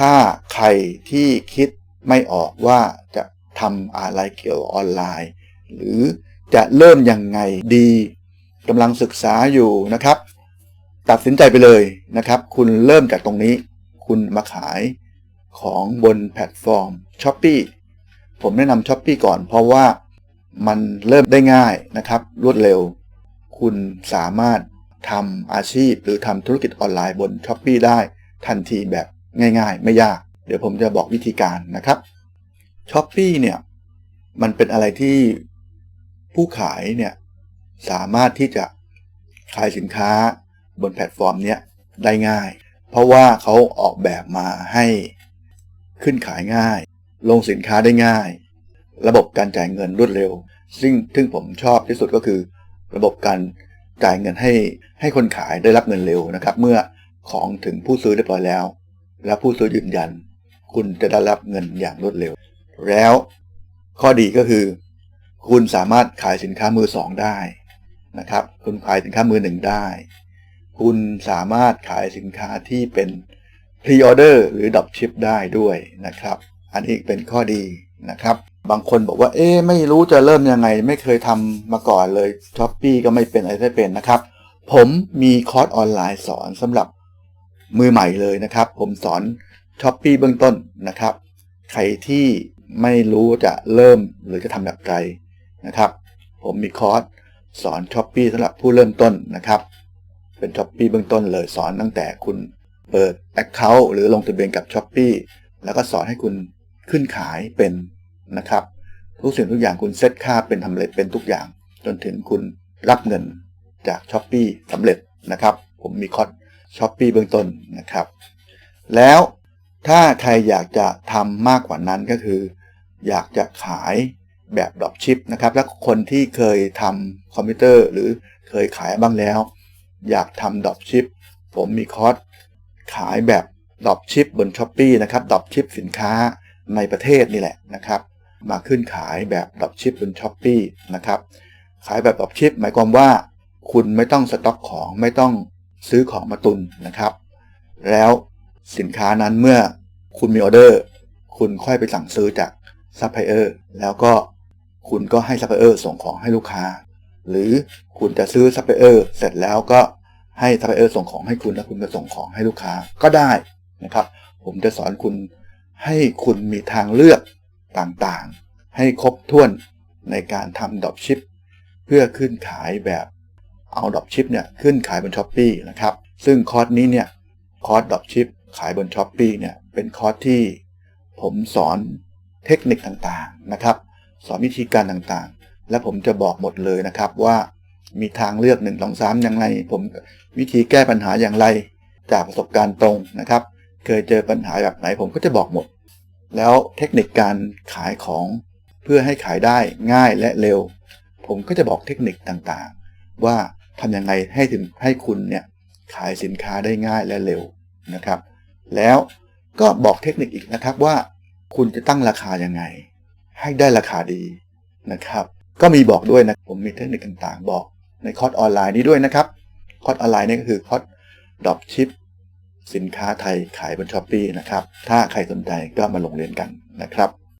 ถ้าใครที่คิดไม่ออกว่าจะทำอะไรเกี่ยวออนไลน์ หรือจะเริ่มยังไงดีกำลังศึกษาอยู่นะครับ ตัดสินใจไปเลยนะครับ คุณเริ่มจากตรงนี้ คุณมาขายของบนแพลตฟอร์ม s h อ p e e ผมแนะนำ s h อ p e e ก่อนเพราะว่ามันเริ่มได้ง่ายนะครับ รวดเร็ว คุณสามารถทำอาชีพหรือทำธุรกิจออนไลน์บน s h อ p e e ได้ทันทีแบบ ง่ายๆ ไม่ยาก เดี๋ยวผมจะบอกวิธีการนะครับ s h อ p e e เนี่ยมันเป็นอะไรที่ผู้ขายเนี่ยสามารถที่จะขายสินค้าบนแพลตฟอร์มนี้ได้ง่าย เพราะว่าเขาออกแบบมาให้ขึ้นขายง่าย ลงสินค้าได้ง่าย ระบบการจ่ายเงินรวดเร็ว ซึ่งซึ่งผมชอบที่สุดก็คือ ระบบการจ่ายเงินให้ให้คนขายได้รับเงินเร็วนะครับ เมื่อของถึงผู้ซื้อเรียบร้อยแล้ว และผู้ซื้อยืนยัน คุณจะได้รับเงินอย่างรวดเร็ว แล้วข้อดีก็คือ คุณสามารถขายสินค้ามือสองได้นะครับ คุณขายสินค้ามือหนึ่งได้ คุณสามารถขายสินค้าที่เป็นพรีออเดอร์หรือดรอปชิปได้ด้วยนะครับ อันนี้เป็นข้อดีนะครับ บางคนบอกว่า เอ๊ไม่รู้จะเริ่มยังไง ไม่เคยทำมาก่อนเลยช้อปปีก็ไม่เป็นอะไรไม่เป็นนะครับ ผมมีคอร์สออนไลน์สอนสำหรับ มือใหม่เลยนะครับ ผมสอนช้อปปีเบื้องต้นนะครับ ใครที่ไม่รู้จะเริ่มหรือจะทำแบบไรนะครับ ผมมีคอร์สสอนช้อปปีสำหรับผู้เริ่มต้นนะครับ เป็นช้อปปีเบื้องต้นเลยสอนตั้งแต่คุณเปิด Account หรือลงทะเบียนกับ s h อ p e e แล้วก็สอนให้คุณขึ้นขายเป็นนะครับ ทุกสิ่งทุกอย่างคุณเซตค่าเป็นทำเร็จเป็นทุกอย่าง จนถึงคุณรับเงินจาก s h อ p e e สำเร็จนะครับ ผมมีคอร์ส ช้อปปีเบื้องต้นนะครับ แล้วถ้าใครอยากจะทำมากกว่านั้นก็คือ อยากจะขายแบบดรอปชิปนะครับและคนที่เคยทำคอมพิวเตอร์หรือเคยขายบ้างแล้ว อยากทำดรอปชิปผมมีคอร์สขายแบบดรอปชิปบน s h อ p e e นะครับดรอปชิปสินค้าในประเทศนี่แหละนะครับ มาขึ้นขายแบบดรอปชิปบน s h อ p e e นะครับ ขายแบบดรอปชิปหมายความว่า คุณไม่ต้องสต็อกของไม่ต้อง ซื้อของมาตุนนะครับ แล้วสินค้านั้นเมื่อคุณมีออเดอร์ คุณค่อยไปสั่งซื้อจากซัพพลายเออร์แล้วก็คุณก็ให้ซัพพลายเออร์ส่งของให้ลูกค้า หรือคุณจะซื้อซัพพลายเออร์เสร็จแล้วก็ให้ซัพพลายเออร์ส่งของให้คุณแล้วคุณก็ส่งของให้ลูกค้าก็ได้นะครับ ผมจะสอนคุณให้คุณมีทางเลือกต่างๆ ให้ครบถ้วนในการทำดรอปชิป เพื่อขึ้นขายแบบ เอาดรอปชิปเนี่ยขึ้นขายบนช้อปปีนะครับ ซึ่งคอร์สนี้เนี่ยคอร์สดรอปชิปขายบนช้อปปีเนี่ยเป็นคอร์สที่ผมสอนเทคนิคต่างๆนะครับ สอนวิธีการต่างๆ และผมจะบอกหมดเลยนะครับว่ามีทางเลือก1นึ่งสองสามอย่างไร ผมวิธีแก้ปัญหาอย่างไรจากประสบการณ์ตรงนะครับ เคยเจอปัญหาแบบไหนผมก็จะบอกหมด แล้วเทคนิคการขายของเพื่อให้ขายได้ง่ายและเร็ว ผมก็จะบอกเทคนิคต่างๆ ว่า ทำยังไงให้ถึงให้คุณเนี่ยขายสินค้าได้ง่ายและเร็วนะครับ แล้วก็บอกเทคนิคอีกนะครับว่า คุณจะตั้งราคายังไง ให้ได้ราคาดีนะครับ ก็มีบอกด้วยนะผมมีเทคนิคต่างๆ บอกในคอร์สออนไลน์นี้ด้วยนะครับคอร์สออนไลน์นี่ก็คือคอร์สดรอปชิปสินค้าไทยขายบนช้อปปีนะครับ ถ้าใครสนใจก็มาลงเรียนกันนะครับ